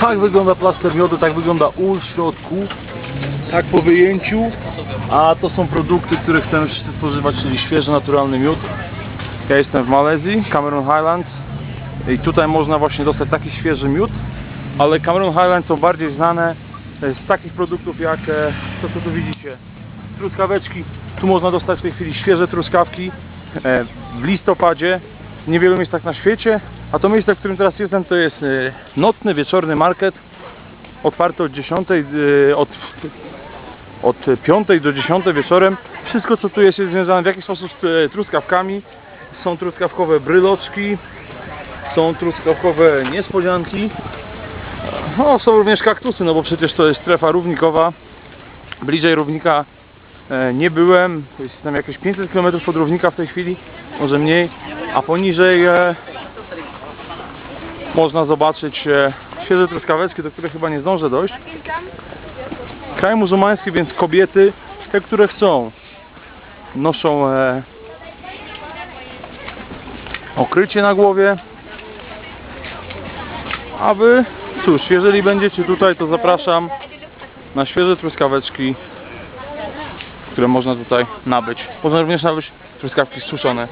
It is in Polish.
Tak wygląda plaster miodu, tak wygląda ul w środku, tak po wyjęciu, a to są produkty, które chcemy wszyscy spożywać, czyli świeży, naturalny miód. Ja jestem w Malezji, Cameron Highlands. I tutaj można właśnie dostać taki świeży miód, ale Cameron Highlands są bardziej znane z takich produktów jak e, to co tu widzicie, truskaweczki. Tu można dostać w tej chwili świeże truskawki e, w listopadzie, niewielu miejscach na świecie, a to miejsce, w którym teraz jestem to jest e, nocny, wieczorny market otwarty od 10, e, od, od 5 do 10 wieczorem. Wszystko co tu jest jest związane w jakiś sposób z e, truskawkami. Są truskawkowe bryloczki, są truskawkowe niespodzianki. No, są również kaktusy, no bo przecież to jest strefa równikowa. Bliżej równika e, nie byłem. Jestem jakieś 500 km od równika w tej chwili, może mniej. A poniżej e, można zobaczyć e, świeże truskaweczki, do których chyba nie zdążę dojść. Kraj muzułmański, więc kobiety, te, które chcą, noszą e, okrycie na głowie. A wy, cóż, jeżeli będziecie tutaj, to zapraszam na świeże truskaweczki, które można tutaj nabyć. Można również nabyć truskawki suszone.